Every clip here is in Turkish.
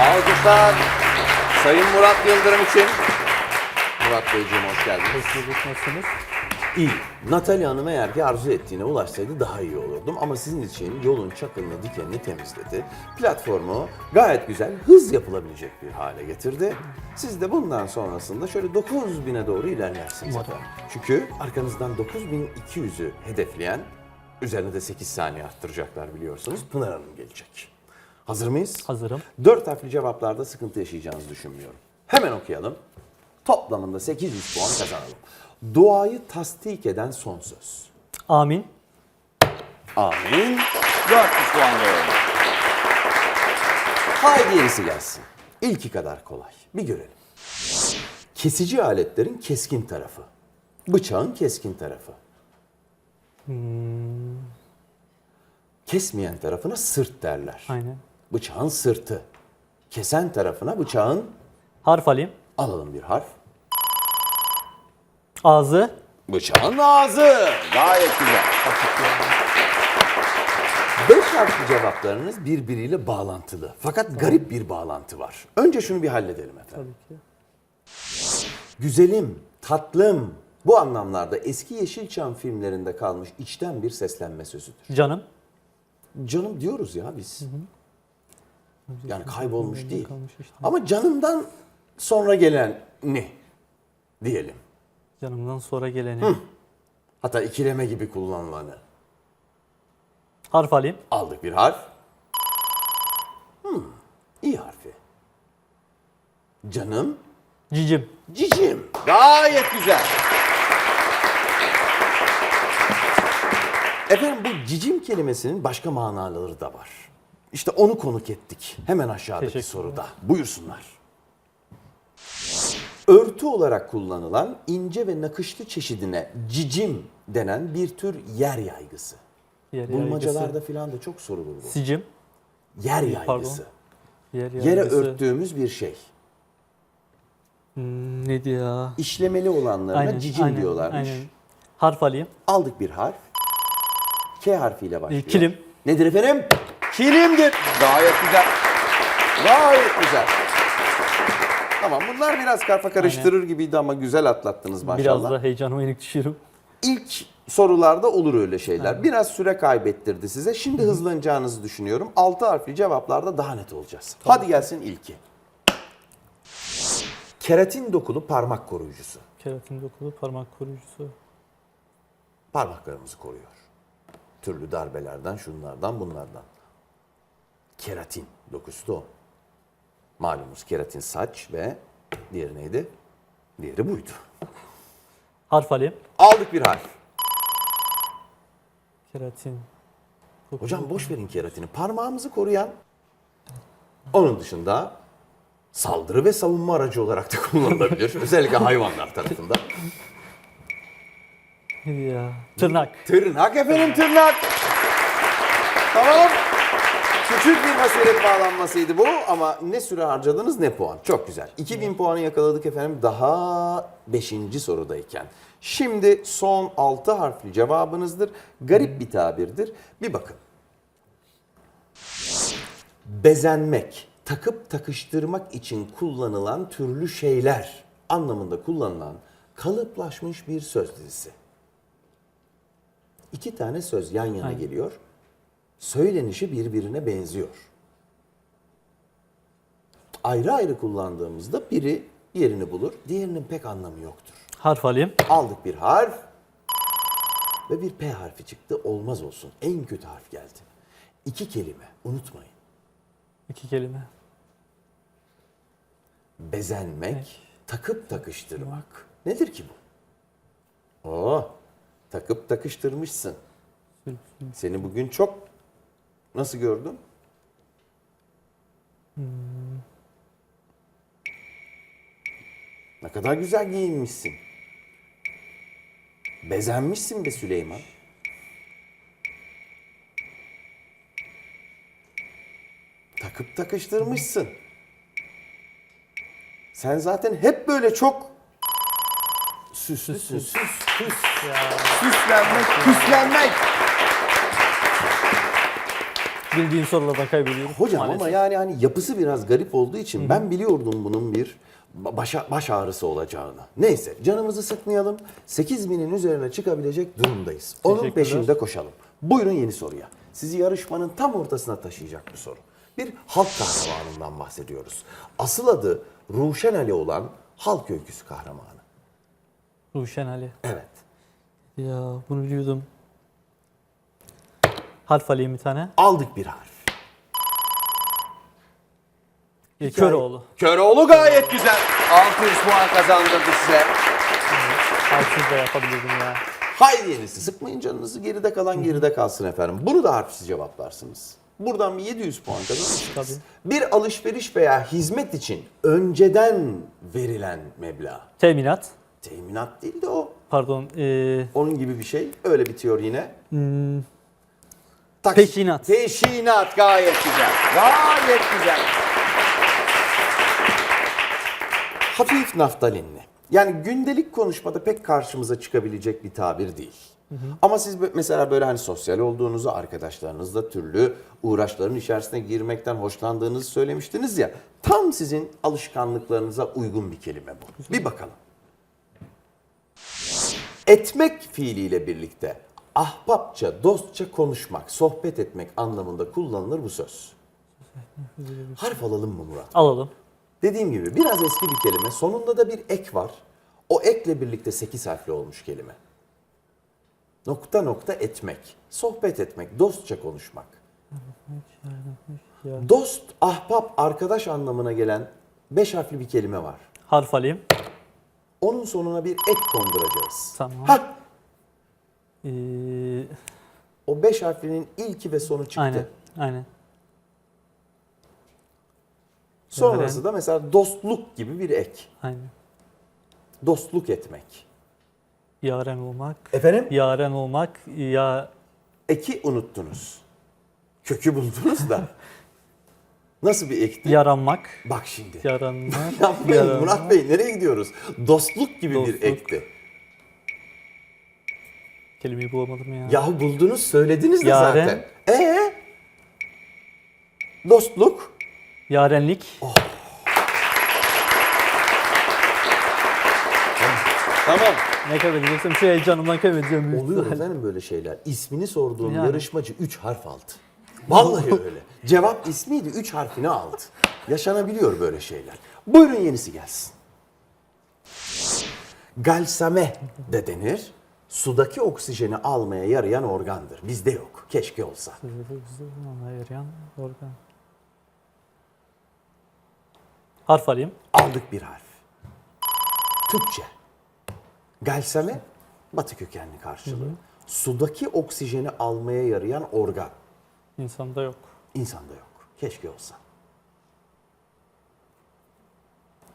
Alkışlar Sayın Murat Yıldırım için. Murat Beyciğim hoş geldiniz. Hoş bulduk. Nasılsınız? İyi. Natalya Hanım eğer ki arzu ettiğine ulaşsaydı daha iyi olurdum. Ama sizin için yolun çakılını dikenini temizledi. Platformu gayet güzel, hız yapılabilecek bir hale getirdi. Siz de bundan sonrasında şöyle 9000'e doğru ilerlersiniz Umarım. Çünkü arkanızdan 9200'ü hedefleyen, üzerine de 8 saniye arttıracaklar biliyorsunuz. Pınar Hanım gelecek. Hazır mıyız? Hazırım. Dört harfli cevaplarda sıkıntı yaşayacağınızı düşünmüyorum. Hemen okuyalım. Toplamında 800 puan kazanalım. Duayı tasdik eden son söz. Amin. Amin. 400 puan doğru. Haydi yenisi gelsin. İlki kadar kolay. Bir görelim. Kesici aletlerin keskin tarafı. Bıçağın keskin tarafı. Kesmeyen tarafına sırt derler. Aynen. Bıçağın sırtı. Kesen tarafına bıçağın Harf alayım. alalım bir harf. Ağzı. Bıçağın ağzı. Gayet güzel. Beş harfli cevaplarınız birbiriyle bağlantılı. Fakat garip bir bağlantı var. Önce şunu bir halledelim efendim. Tabii ki. Güzelim, tatlım. Bu anlamlarda eski Yeşilçam filmlerinde kalmış içten bir seslenme sözüdür. Canım. Canım diyoruz ya biz. Yani kaybolmuş değil. Ama canımdan sonra gelen ne diyelim. Canımdan sonra geleni. Hatta ikileme gibi kullanılanı. Harf alayım. Aldık bir harf. Hmm, İ harfi. Canım, Cicim. cicim. Gayet güzel. Efendim bu cicim kelimesinin başka manaları da var. İşte onu konuk ettik hemen aşağıdaki soruda. Buyursunlar. Örtü olarak kullanılan ince ve nakışlı çeşidine cicim denen bir tür yer yaygısı. Yer Bulmacalarda yaygısı. filan da çok sorulur bu. Sicim. Yer Pardon. yaygısı. Yer Yere yaygısı. örttüğümüz bir şey. Hmm, neydi ya? İşlemeli olanlarına cicim diyorlarmış. Aynen. Harf alayım. Aldık bir harf. K harfiyle başlıyor. Ee, kilim. Nedir efendim? Kilimdir. Gayet güzel. Gayet güzel. Tamam bunlar biraz kafa karıştırır gibiydi ama güzel atlattınız maşallah. Biraz da heyecanıma yenik düşüyorum. İlk sorularda olur öyle şeyler. Biraz süre kaybettirdi size. Şimdi hızlanacağınızı düşünüyorum. 6 harfli cevaplarda daha net olacağız. Hadi gelsin ilki. Keratin dokulu parmak koruyucusu. Keratin dokulu parmak koruyucusu. Parmaklarımızı koruyor. Türlü darbelerden, şunlardan, bunlardan. Keratin dokusu da o. Malumunuz keratin saç ve diğeri neydi? Diğeri buydu. Harf alayım. Aldık bir harf. Keratin. dokulu- Hocam boş verin keratini. Parmağımızı koruyan. Onun dışında saldırı ve savunma aracı olarak da kullanılabilir. Özellikle hayvanlar tarafından. Ya? Tırnak. Tırnak efendim tırnak. Tamam. Küçük bir basiret bağlanmasıydı bu ama ne süre harcadınız ne puan. Çok güzel. 2000 puanı yakaladık efendim daha 5. sorudayken. Şimdi son 6 harfli cevabınızdır. Garip bir tabirdir. Bir bakın. Bezenmek, takıp takıştırmak için kullanılan türlü şeyler anlamında kullanılan kalıplaşmış bir söz dizisi. İki tane söz yan yana Aynen. geliyor. Söylenişi birbirine benziyor. Ayrı ayrı kullandığımızda biri yerini bulur, diğerinin pek anlamı yoktur. Harf alayım. Aldık bir harf ve bir P harfi çıktı. Olmaz olsun. En kötü harf geldi. İki kelime. Unutmayın. İki kelime. Bezenmek, takıp takıştırmak. Nedir ki bu? Oo, takıp takıştırmışsın. Seni bugün çok nasıl gördüm? Ne kadar güzel giyinmişsin. Bezenmişsin be Süleyman. Takıp takıştırmışsın. Sen zaten hep böyle çok süslüsün. Süs, süs. Süslenmek, süslenmek. Bildiğin sorulardan kaybediyorum. Hocam maalesef. ama yani hani yapısı biraz garip olduğu için ben biliyordum bunun bir ba- baş, baş ağrısı olacağını. Neyse canımızı sıkmayalım. 8000'in üzerine çıkabilecek durumdayız. Onun peşinde koşalım. Buyurun yeni soruya. Sizi yarışmanın tam ortasına taşıyacak bir soru. Bir halk kahramanından bahsediyoruz. Asıl adı Ruşen Ali olan halk öyküsü kahramanı. Ruşen Ali. Evet. Ya bunu biliyordum. Harf alayım bir tane. Aldık bir harf. E, Köroğlu. Köroğlu gayet güzel. 600 puan kazandırdı size. Harfsiz de yapabilirdim ya. Haydi yenisi. Sıkmayın canınızı geride kalan geride kalsın efendim. Bunu da harfsiz cevaplarsınız. Buradan bir 700 puan kazanırsınız. Bir alışveriş veya hizmet için önceden verilen meblağ. Teminat. Teminat değil de o. Pardon. E, Onun gibi bir şey. Öyle bitiyor yine. hmm, Taksit- Peşinat. Peşinat gayet güzel. Gayet güzel. Hafif naftalinli. Yani gündelik konuşmada pek karşımıza çıkabilecek bir tabir değil. Ama siz bö- mesela böyle hani sosyal olduğunuzu, arkadaşlarınızla türlü uğraşların içerisine girmekten hoşlandığınızı söylemiştiniz ya. Tam sizin alışkanlıklarınıza uygun bir kelime bu. Bir bakalım. Etmek fiiliyle birlikte ahbapça, dostça konuşmak, sohbet etmek anlamında kullanılır bu söz. Harf alalım mı Murat? alalım. Dediğim gibi biraz eski bir kelime. Sonunda da bir ek var. O ekle birlikte 8 harfli olmuş kelime. Nokta nokta etmek, sohbet etmek, dostça konuşmak. Dost, ahbap, arkadaş anlamına gelen 5 harfli bir kelime var. Harf alayım. Onun sonuna bir ek konduracağız. Tamam. Hah, Ee, o 5 harflinin ilki ve sonu çıktı. aynen. Aynen. Sonrası da mesela dostluk gibi bir ek. Aynen. Dostluk etmek. Yaren olmak. Efendim? Yaren olmak. Ya Eki unuttunuz. Kökü buldunuz da. Nasıl bir ekti? yaranmak. Bak şimdi. Yaranmak. Yapmayın yaranmak. Murat Bey nereye gidiyoruz? Dostluk gibi bir Dostluk. ekti. Kelimeyi bulamadım ya. Yahu buldunuz söylediniz de Yaren. zaten. Ee? Dostluk. Yarenlik. Oh. Tamam. Ne kaybedeceksem şu heyecanımdan kaybedeceğim. Oluyor efendim böyle şeyler. İsmini sorduğum Yani. yarışmacı 3 harf aldı. Vallahi öyle. Cevap ismiydi 3 harfini aldı. Yaşanabiliyor böyle şeyler. Buyurun yenisi gelsin. Galsame de denir. Sudaki oksijeni almaya yarayan organdır. Bizde yok. Keşke olsa. Yarayan organ. Harf alayım. Aldık bir harf. Türkçe. Galsame batı kökenli karşılığı. Sudaki oksijeni almaya yarayan organ. İnsanda yok. İnsanda yok. Keşke olsa.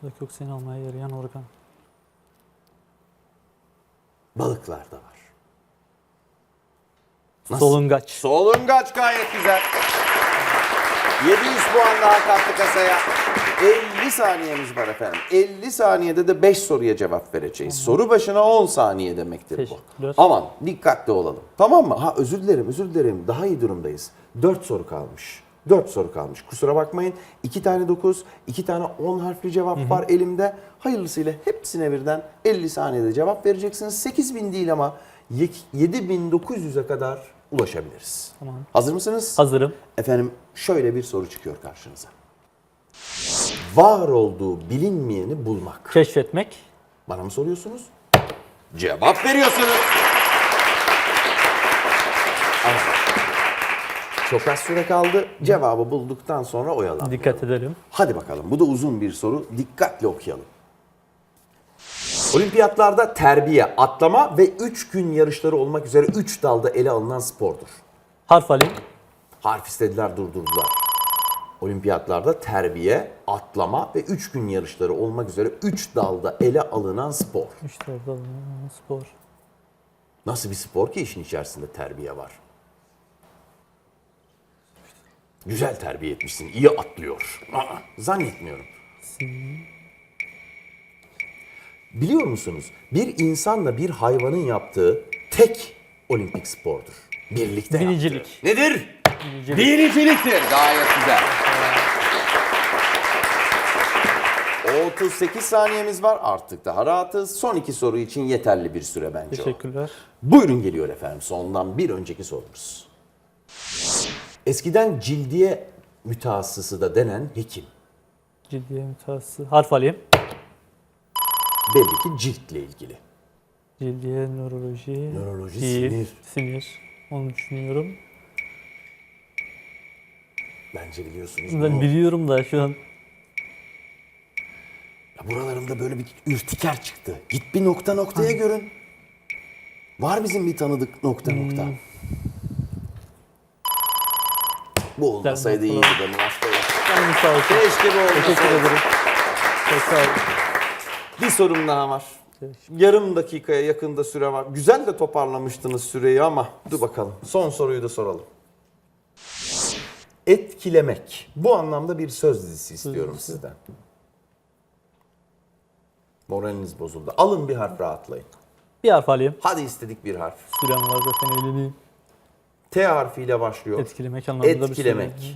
Sudaki oksijeni almaya yarayan organ. Balıklarda var. Nasıl? Solungaç. Solungaç gayet güzel. 700 puan daha kattı kasaya. 50 saniyemiz var efendim. 50 saniyede de 5 soruya cevap vereceğiz. Soru başına 10 saniye demektir bu. Teşekkürler. Aman dikkatli olalım. Tamam mı? Ha özür dilerim, özür dilerim. Daha iyi durumdayız. 4 soru kalmış. 4 soru kalmış. Kusura bakmayın. 2 tane 9, 2 tane 10 harfli cevap var elimde. Hayırlısıyla hepsine birden 50 saniyede cevap vereceksiniz. 8000 değil ama 7900'e kadar ulaşabiliriz. Tamam. Hazır mısınız? Hazırım. Efendim şöyle bir soru çıkıyor karşınıza. Var olduğu bilinmeyeni bulmak. Keşfetmek. Bana mı soruyorsunuz? Cevap veriyorsunuz. Çok az süre kaldı. Cevabı bulduktan sonra oyalanmayalım. Dikkat edelim. Hadi bakalım. Bu da uzun bir soru. Dikkatle okuyalım. Olimpiyatlarda terbiye, atlama ve 3 gün yarışları olmak üzere 3 dalda ele alınan spordur. Harf alayım. Harf istediler durdurdular. Olimpiyatlarda terbiye, atlama ve 3 gün yarışları olmak üzere 3 dalda ele alınan spor. İşte orada spor. Nasıl bir spor ki işin içerisinde terbiye var? Güzel terbiye etmişsin, iyi atlıyor. Aa, zannetmiyorum. Biliyor musunuz? Bir insanla bir hayvanın yaptığı tek olimpik spordur. Birlikte Binicilik. yaptığı. Nedir? Binicilik. Biniciliktir. Gayet güzel. 38 saniyemiz var artık daha rahatız. Son iki soru için yeterli bir süre bence o. Teşekkürler. Buyurun geliyor efendim sondan bir önceki sorumuz. Eskiden cildiye mütehassısı da denen hekim. Cildiye mütehassısı. Harf alayım. Belli ki ciltle ilgili. Cildiye nöroloji. Nöroloji, değil, sinir. Sinir. Onu düşünüyorum. Bence biliyorsunuz Ben bunu. biliyorum da şu an Ya buralarımda böyle bir ürtiker çıktı. Git bir nokta noktaya görün. Var bizim bir tanıdık nokta nokta. Bu olmasaydı iyiydi benim hastayım. canım sağ olsun. Keşke bu Teşekkür olmasaydı. ederim. Çok sağ olun. Bir sorum daha var. Yarım dakikaya yakında süre var. Güzel de toparlamıştınız süreyi ama dur bakalım. Son soruyu da soralım. Etkilemek. Bu anlamda bir söz dizisi istiyorum dizisi. sizden. Moraliniz bozuldu. Alın bir harf rahatlayın. Bir harf alayım. Hadi istedik bir harf. Sürem var zaten eğleneyim. T harfiyle başlıyor. Etkilemek anlamında bir Etkilemek. süre.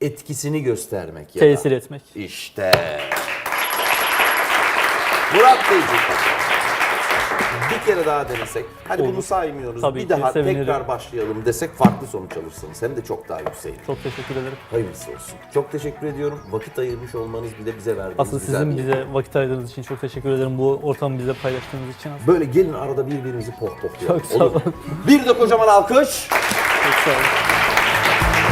Etkisini göstermek ya da. Tesir etmek. İşte. Murat Beyciğim. Bir kere daha denesek. Hadi Olur. bunu saymıyoruz. Tabii bir ki, daha sevinirim. tekrar başlayalım desek farklı sonuç alırsınız. Hem de çok daha yüksek. Çok teşekkür ederim. Hayırlısı olsun. Çok teşekkür ediyorum. Vakit ayırmış olmanız bile bize verdiğiniz Asıl güzel sizin bir- bize vakit ayırdığınız için çok teşekkür ederim. Bu ortamı bize paylaştığınız için. Böyle gelin arada birbirimizi pohpohlayalım. Çok sağ Olur mu? olun. Bir de kocaman alkış. Çok sağ olun.